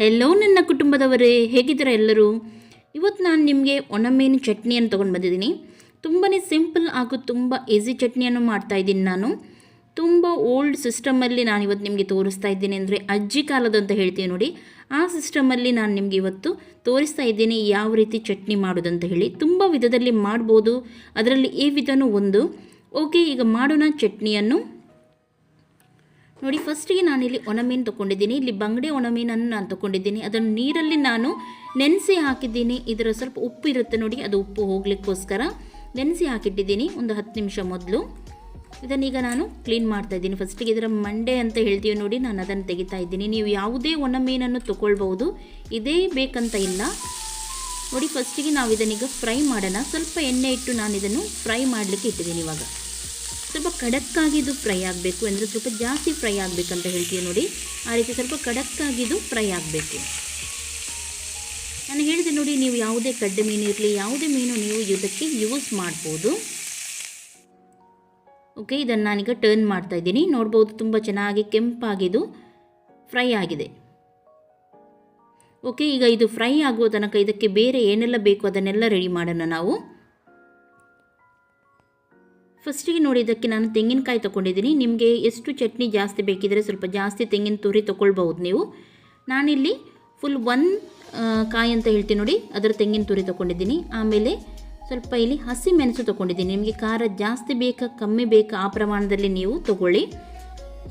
Hello ನನ್ನ ಕುಟುಂಬದವರೇ, ಹೇಗಿದ್ದೀರಾ ಎಲ್ಲರೂ? ಇವತ್ತು ನಾನು ನಿಮಗೆ ಒಣಮೇನು ಚಟ್ನಿಯನ್ನು ತೊಗೊಂಡು ಬಂದಿದ್ದೀನಿ. ತುಂಬಾ ಸಿಂಪಲ್ ಹಾಗೂ ತುಂಬ ಈಸಿ ಚಟ್ನಿಯನ್ನು ಮಾಡ್ತಾ ಇದ್ದೀನಿ ನಾನು. ತುಂಬ ಓಲ್ಡ್ ಸಿಸ್ಟಮಲ್ಲಿ ನಾನು ಇವತ್ತು ನಿಮಗೆ ತೋರಿಸ್ತಾ ಇದ್ದೀನಿ ಅಂದರೆ ಅಜ್ಜಿ ಕಾಲದ ಅಂತ ಹೇಳ್ತೀವಿ ನೋಡಿ. ಆ ಸಿಸ್ಟಮಲ್ಲಿ ನಾನು ನಿಮಗೆ ಇವತ್ತು ತೋರಿಸ್ತಾ ಇದ್ದೀನಿ ಯಾವ ರೀತಿ ಚಟ್ನಿ ಮಾಡೋದಂತ ಹೇಳಿ. ತುಂಬ ವಿಧದಲ್ಲಿ ಮಾಡ್ಬೋದು. ಅದರಲ್ಲಿ ಈ ವಿಧನೂ ಒಂದು. ಓಕೆ, ಈಗ ಮಾಡೋಣ ಚಟ್ನಿಯನ್ನು. ನೋಡಿ ಫಸ್ಟಿಗೆ ನಾನಿಲ್ಲಿ ಒಣಮೀನು ತೊಗೊಂಡಿದ್ದೀನಿ. ಇಲ್ಲಿ ಬಂಗಡೆ ಒಣಮೀನನ್ನು ನಾನು ತೊಗೊಂಡಿದ್ದೀನಿ. ಅದನ್ನು ನೀರಲ್ಲಿ ನಾನು ನೆನೆಸಿ ಹಾಕಿದ್ದೀನಿ. ಇದರ ಸ್ವಲ್ಪ ಉಪ್ಪು ಇರುತ್ತೆ ನೋಡಿ, ಅದು ಉಪ್ಪು ಹೋಗ್ಲಿಕ್ಕೋಸ್ಕರ ನೆನೆಸಿ ಹಾಕಿಟ್ಟಿದ್ದೀನಿ, ಒಂದು ಹತ್ತು ನಿಮಿಷ ಮೊದಲು. ಇದನ್ನೀಗ ನಾನು ಕ್ಲೀನ್ ಮಾಡ್ತಾ ಇದ್ದೀನಿ. ಫಸ್ಟಿಗೆ ಇದರ ಮಂಡೆ ಅಂತ ಹೇಳ್ತೀವಿ ನೋಡಿ, ನಾನು ಅದನ್ನು ತೆಗಿತಾ ಇದ್ದೀನಿ. ನೀವು ಯಾವುದೇ ಒಣಮೀನನ್ನು ತೊಗೊಳ್ಬಹುದು. ಇದೇ ಬೇಕಂತ ಇಲ್ಲ. ನೋಡಿ ಫಸ್ಟಿಗೆ ನಾವು ಇದನ್ನೀಗ ಫ್ರೈ ಮಾಡೋಣ. ಸ್ವಲ್ಪ ಎಣ್ಣೆ ಇಟ್ಟು ನಾನು ಇದನ್ನು ಫ್ರೈ ಮಾಡಲಿಕ್ಕೆ ಇಟ್ಟಿದ್ದೀನಿ ಇವಾಗ. ಖಡಕ್ಕಾಗಿದ್ದು ಫ್ರೈ ಆಗಬೇಕು ಅಂದರೆ ಸ್ವಲ್ಪ ಜಾಸ್ತಿ ಫ್ರೈ ಆಗಬೇಕಂತ ಹೇಳ್ತೀವಿ ನೋಡಿ. ಆ ರೀತಿ ಸ್ವಲ್ಪ ಖಡಕ್ಕಾಗಿದ್ದು ಫ್ರೈ ಆಗಬೇಕು. ನಾನು ಹೇಳಿದೆ ನೋಡಿ, ನೀವು ಯಾವುದೇ ಕಡ್ಡೆ ಮೀನು ಇರಲಿ, ಯಾವುದೇ ಮೀನು ನೀವು ಇದಕ್ಕೆ ಯೂಸ್ ಮಾಡ್ಬೋದು. ಓಕೆ ಇದನ್ನು ನಾನೀಗ ಟರ್ನ್ ಮಾಡ್ತಾ ಇದ್ದೀನಿ. ನೋಡ್ಬೋದು ತುಂಬ ಚೆನ್ನಾಗಿ ಕೆಂಪಾಗಿದ್ದು ಫ್ರೈ ಆಗಿದೆ. ಓಕೆ ಈಗ ಇದು ಫ್ರೈ ಆಗುವ ತನಕ ಇದಕ್ಕೆ ಬೇರೆ ಏನೆಲ್ಲ ಬೇಕು ಅದನ್ನೆಲ್ಲ ರೆಡಿ ಮಾಡೋಣ ನಾವು. ಫಸ್ಟಿಗೆ ನೋಡಿ ಇದಕ್ಕೆ ನಾನು ತೆಂಗಿನಕಾಯಿ ತೊಗೊಂಡಿದ್ದೀನಿ. ನಿಮಗೆ ಎಷ್ಟು ಚಟ್ನಿ ಜಾಸ್ತಿ ಬೇಕಿದ್ರೆ ಸ್ವಲ್ಪ ಜಾಸ್ತಿ ತೆಂಗಿನ ತುರಿ ತೊಗೊಳ್ಬಹುದು ನೀವು. ನಾನಿಲ್ಲಿ ಫುಲ್ ಒನ್ ಕಾಯಿ ಅಂತ ಹೇಳ್ತೀನಿ ನೋಡಿ, ಅದರ ತೆಂಗಿನ ತುರಿ ತೊಗೊಂಡಿದ್ದೀನಿ. ಆಮೇಲೆ ಸ್ವಲ್ಪ ಇಲ್ಲಿ ಹಸಿ ಮೆಣಸು ತೊಗೊಂಡಿದ್ದೀನಿ. ನಿಮಗೆ ಖಾರ ಜಾಸ್ತಿ ಬೇಕಾ, ಕಮ್ಮಿ ಬೇಕಾ, ಆ ಪ್ರಮಾಣದಲ್ಲಿ ನೀವು ತೊಗೊಳ್ಳಿ.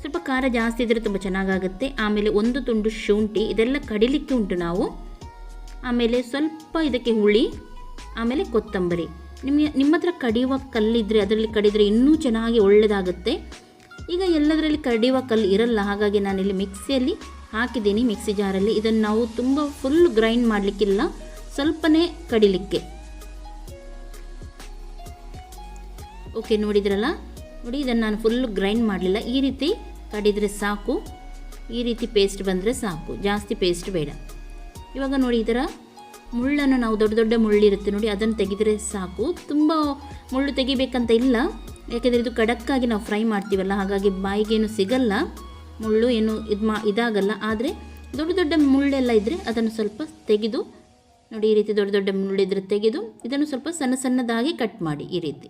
ಸ್ವಲ್ಪ ಖಾರ ಜಾಸ್ತಿ ಇದ್ದರೆ ತುಂಬ ಚೆನ್ನಾಗಾಗುತ್ತೆ. ಆಮೇಲೆ ಒಂದು ತುಂಡು ಶುಂಠಿ, ಇದೆಲ್ಲ ಕಡಿಲಿಕ್ಕೆ ಉಂಟು ನಾವು. ಆಮೇಲೆ ಸ್ವಲ್ಪ ಇದಕ್ಕೆ ಹುಳಿ, ಆಮೇಲೆ ಕೊತ್ತಂಬರಿ. ನಿಮಗೆ ನಿಮ್ಮ ಹತ್ರ ಕಡಿಯುವ ಕಲ್ಲಿದ್ದರೆ ಅದರಲ್ಲಿ ಕಡಿದರೆ ಇನ್ನೂ ಚೆನ್ನಾಗಿ ಒಳ್ಳೆಯದಾಗುತ್ತೆ ಈಗ ಎಲ್ಲದರಲ್ಲಿ ಕಡಿಯುವ ಕಲ್ಲು ಇರಲ್ಲ, ಹಾಗಾಗಿ ನಾನಿಲ್ಲಿ ಮಿಕ್ಸಿಯಲ್ಲಿ ಹಾಕಿದ್ದೀನಿ, ಮಿಕ್ಸಿ ಜಾರಲ್ಲಿ. ಇದನ್ನು ನಾವು ತುಂಬ ಫುಲ್ ಗ್ರೈಂಡ್ ಮಾಡಲಿಕ್ಕಿಲ್ಲ, ಸ್ವಲ್ಪನೇ ಕಡಿಲಿಕ್ಕೆ. ಓಕೆ ನೋಡಿದ್ರಲ್ಲ? ನೋಡಿ, ಇದನ್ನು ನಾನು ಫುಲ್ ಗ್ರೈಂಡ್ ಮಾಡಲಿಲ್ಲ. ಈ ರೀತಿ ಕಡಿದರೆ ಸಾಕು, ಈ ರೀತಿ ಪೇಸ್ಟ್ ಬಂದರೆ ಸಾಕು. ಜಾಸ್ತಿ ಪೇಸ್ಟ್ ಬೇಡ. ಇವಾಗ ನೋಡಿ ಇದರ ಮುಳ್ಳನ್ನು ನಾವು ದೊಡ್ಡ ದೊಡ್ಡ ಮುಳ್ಳಿರುತ್ತೆ ನೋಡಿ, ಅದನ್ನು ತೆಗೆದರೆ ಸಾಕು. ತುಂಬ ಮುಳ್ಳು ತೆಗಿಬೇಕಂತ ಇಲ್ಲ. ಯಾಕೆಂದರೆ ಇದು ಖಡಕ್ಕಾಗಿ ನಾವು ಫ್ರೈ ಮಾಡ್ತೀವಲ್ಲ, ಹಾಗಾಗಿ ಬಾಯಿಗೇನು ಸಿಗಲ್ಲ. ಮುಳ್ಳು ಏನು ಇದು ಮಾ, ಇದಾಗಲ್ಲ. ಆದರೆ ದೊಡ್ಡ ದೊಡ್ಡ ಮುಳ್ಳೆಲ್ಲ ಇದ್ದರೆ ಅದನ್ನು ಸ್ವಲ್ಪ ತೆಗೆದು, ನೋಡಿ ಈ ರೀತಿ ದೊಡ್ಡ ದೊಡ್ಡ ಮುಳ್ಳಿದ್ರೆ ತೆಗೆದು, ಇದನ್ನು ಸ್ವಲ್ಪ ಸಣ್ಣ ಸಣ್ಣದಾಗಿ ಕಟ್ ಮಾಡಿ ಈ ರೀತಿ.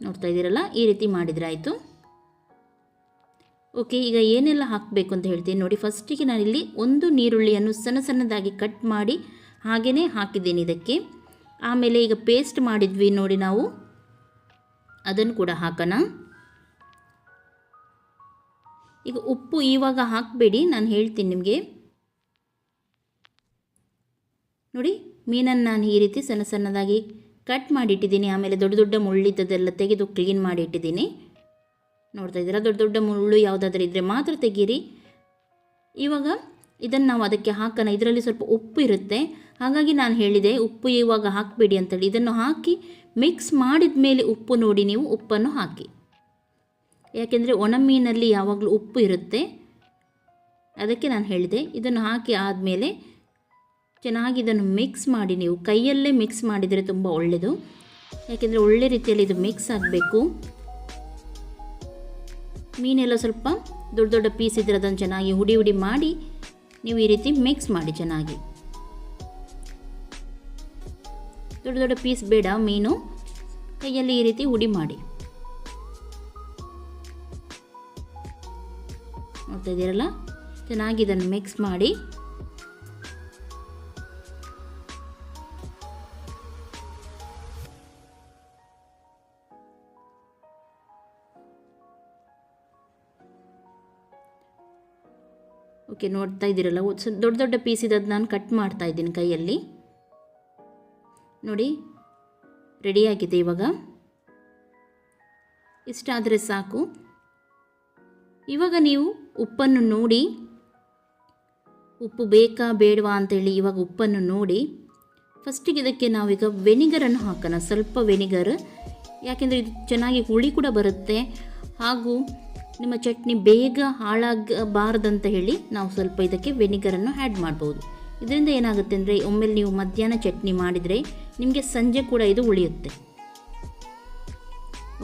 ನೋಡ್ತಾ ಇದ್ದೀರಲ್ಲ, ಈ ರೀತಿ ಮಾಡಿದರೆ ಆಯಿತು. ಓಕೆ, ಈಗ ಏನೆಲ್ಲ ಹಾಕಬೇಕು ಅಂತ ಹೇಳ್ತೀನಿ ನೋಡಿ. ಫಸ್ಟಿಗೆ ನಾನಿಲ್ಲಿ ಒಂದು ನೀರುಳ್ಳಿಯನ್ನು ಸಣ್ಣ ಸಣ್ಣದಾಗಿ ಕಟ್ ಮಾಡಿ ಹಾಗೆಯೇ ಹಾಕಿದ್ದೀನಿ ಇದಕ್ಕೆ. ಆಮೇಲೆ ಈಗ ಪೇಸ್ಟ್ ಮಾಡಿದ್ವಿ ನೋಡಿ ನಾವು. ಅದನ್ನು ಕೂಡ ಹಾಕೋಣ. ಈಗ ಉಪ್ಪು ಇವಾಗ ಹಾಕಬೇಡಿ, ನಾನು ಹೇಳ್ತೀನಿ ನಿಮಗೆ. ನೋಡಿ, ಮೀನನ್ನು ನಾನು ಈ ರೀತಿ ಸಣ್ಣ ಸಣ್ಣದಾಗಿ ಕಟ್ ಮಾಡಿ ಇಟ್ಟಿದ್ದೀನಿ ಆಮೇಲೆ ದೊಡ್ಡ ದೊಡ್ಡ ಮುಳ್ಳಿದ್ದದೆಲ್ಲ ತೆಗೆದು ಕ್ಲೀನ್ ಮಾಡಿ ಇಟ್ಟಿದ್ದೀನಿ ನೋಡ್ತಾ ಇದ್ದೀರಾ? ದೊಡ್ಡ ದೊಡ್ಡ ಮುಳ್ಳು ಯಾವುದಾದ್ರೂ ಇದ್ದರೆ ಮಾತ್ರ ತೆಗೀರಿ. ಇವಾಗ ಇದನ್ನು ನಾವು ಅದಕ್ಕೆ ಹಾಕೋಣ ಇದರಲ್ಲಿ ಸ್ವಲ್ಪ ಉಪ್ಪು ಇರುತ್ತೆ. ಹಾಗಾಗಿ ನಾನು ಹೇಳಿದೆ, ಉಪ್ಪು ಇವಾಗ ಹಾಕಬೇಡಿ ಅಂತೇಳಿ ಇದನ್ನು ಹಾಕಿ ಮಿಕ್ಸ್ ಮಾಡಿದ ಮೇಲೆ ಉಪ್ಪು ನೋಡಿ ನೀವು ಉಪ್ಪನ್ನು ಹಾಕಿ. ಯಾಕೆಂದರೆ ಒಣಮೀನಲ್ಲಿ ಯಾವಾಗಲೂ ಉಪ್ಪು ಇರುತ್ತೆ. ಅದಕ್ಕೆ ನಾನು ಹೇಳಿದೆ, ಇದನ್ನು ಹಾಕಿ ಆದಮೇಲೆ ಚೆನ್ನಾಗಿ ಇದನ್ನು ಮಿಕ್ಸ್ ಮಾಡಿ ನೀವು. ಕೈಯಲ್ಲೇ ಮಿಕ್ಸ್ ಮಾಡಿದರೆ ತುಂಬ ಒಳ್ಳೆಯದು ಯಾಕೆಂದರೆ ಒಳ್ಳೆ ರೀತಿಯಲ್ಲಿ ಇದು ಮಿಕ್ಸ್ ಆಗಬೇಕು. ಮೀನೆಲ್ಲ ಸ್ವಲ್ಪ ದೊಡ್ಡ ದೊಡ್ಡ ಪೀಸ್ ಇದ್ದರೆ ಅದನ್ನು ಚೆನ್ನಾಗಿ ಹುಡಿ ಹುಡಿ ಮಾಡಿ ನೀವು ಈ ರೀತಿ ಮಿಕ್ಸ್ ಮಾಡಿ ಚೆನ್ನಾಗಿ. ದೊಡ್ಡ ದೊಡ್ಡ ಪೀಸ್ ಬೇಡ ಮೀನು. ಕೈಯಲ್ಲಿ ಈ ರೀತಿ ಹುಡಿ ಮಾಡಿ. ನೋಡ್ತಾ ಇದ್ದೀರಲ್ಲ? ಚೆನ್ನಾಗಿ ಇದನ್ನು ಮಿಕ್ಸ್ ಮಾಡಿ. ಓಕೆ, ನೋಡ್ತಾ ಇದ್ದೀರಲ್ಲ. ದೊಡ್ಡ ದೊಡ್ಡ ಪೀಸ್ ಇದ್ದದ್ದು ನಾನು ಕಟ್ ಮಾಡ್ತಾ ಇದ್ದೀನಿ ಕೈಯಲ್ಲಿ. ನೋಡಿ ರೆಡಿಯಾಗಿದೆ ಇವಾಗ. ಇಷ್ಟಾದರೆ ಸಾಕು. ಇವಾಗ ನೀವು ಉಪ್ಪನ್ನು ನೋಡಿ, ಉಪ್ಪು ಬೇಕಾ ಬೇಡವಾ ಅಂತೇಳಿ ಇವಾಗ ಉಪ್ಪನ್ನು ನೋಡಿ ಫಸ್ಟಿಗೆ ಇದಕ್ಕೆ ನಾವೀಗ ವೆನಿಗರನ್ನು ಹಾಕೋಣ. ಸ್ವಲ್ಪ ವೆನಿಗರ್ ಯಾಕೆಂದರೆ ಇದು ಚೆನ್ನಾಗಿ ಹುಳಿ ಕೂಡ ಬರುತ್ತೆ. ಹಾಗೂ ನಿಮ್ಮ ಚಟ್ನಿ ಬೇಗ ಹಾಳಾಗಬಾರ್ದಂತ ಹೇಳಿ ನಾವು ಸ್ವಲ್ಪ ಇದಕ್ಕೆ ವೆನಿಗರನ್ನು ಆ್ಯಡ್ ಮಾಡ್ಬೋದು. ಇದರಿಂದ ಏನಾಗುತ್ತೆ ಅಂದರೆ ಒಮ್ಮೆಲೆ ನೀವು ಮಧ್ಯಾಹ್ನ ಚಟ್ನಿ ಮಾಡಿದರೆ ನಿಮಗೆ ಸಂಜೆ ಕೂಡ ಇದು ಉಳಿಯುತ್ತೆ.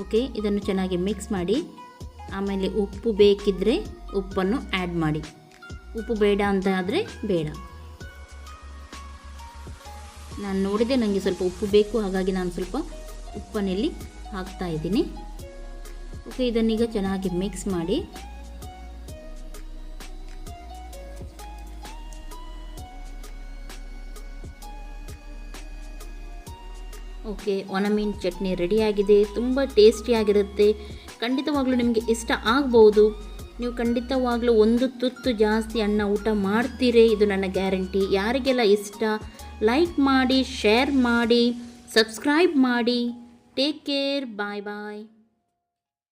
ಓಕೆ ಇದನ್ನು ಚೆನ್ನಾಗಿ ಮಿಕ್ಸ್ ಮಾಡಿ, ಆಮೇಲೆ ಉಪ್ಪು ಬೇಕಿದ್ದರೆ ಉಪ್ಪನ್ನು ಆ್ಯಡ್ ಮಾಡಿ. ಉಪ್ಪು ಬೇಡ ಅಂತ ಆದರೆ ಬೇಡ. ನಾನು ನೋಡಿದೆ ನನಗೆ ಸ್ವಲ್ಪ ಉಪ್ಪು ಬೇಕು, ಹಾಗಾಗಿ ನಾನು ಸ್ವಲ್ಪ ಉಪ್ಪನಲ್ಲಿ ಹಾಕ್ತಾ ಇದ್ದೀನಿ. ಓಕೆ ಇದನ್ನೀಗ ಚೆನ್ನಾಗಿ ಮಿಕ್ಸ್ ಮಾಡಿ. ಓಕೆ ಒನಮೀನ್ ಚಟ್ನಿ ರೆಡಿಯಾಗಿದೆ ತುಂಬ ಟೇಸ್ಟಿಯಾಗಿರುತ್ತೆ ಖಂಡಿತವಾಗ್ಲೂ ನಿಮಗೆ ಇಷ್ಟ ಆಗ್ಬೋದು. ನೀವು ಖಂಡಿತವಾಗ್ಲೂ ಒಂದು ತುತ್ತು ಜಾಸ್ತಿ ಅನ್ನ ಊಟ ಮಾಡ್ತೀರಿ, ಇದು ನನ್ನ ಗ್ಯಾರಂಟಿ. ಯಾರಿಗೆಲ್ಲ ಇಷ್ಟ ಲೈಕ್ ಮಾಡಿ ಶೇರ್ ಮಾಡಿ ಸಬ್ಸ್ಕ್ರೈಬ್ ಮಾಡಿ. ಟೇಕ್ ಕೇರ್ ಬಾಯ್ ಬಾಯ್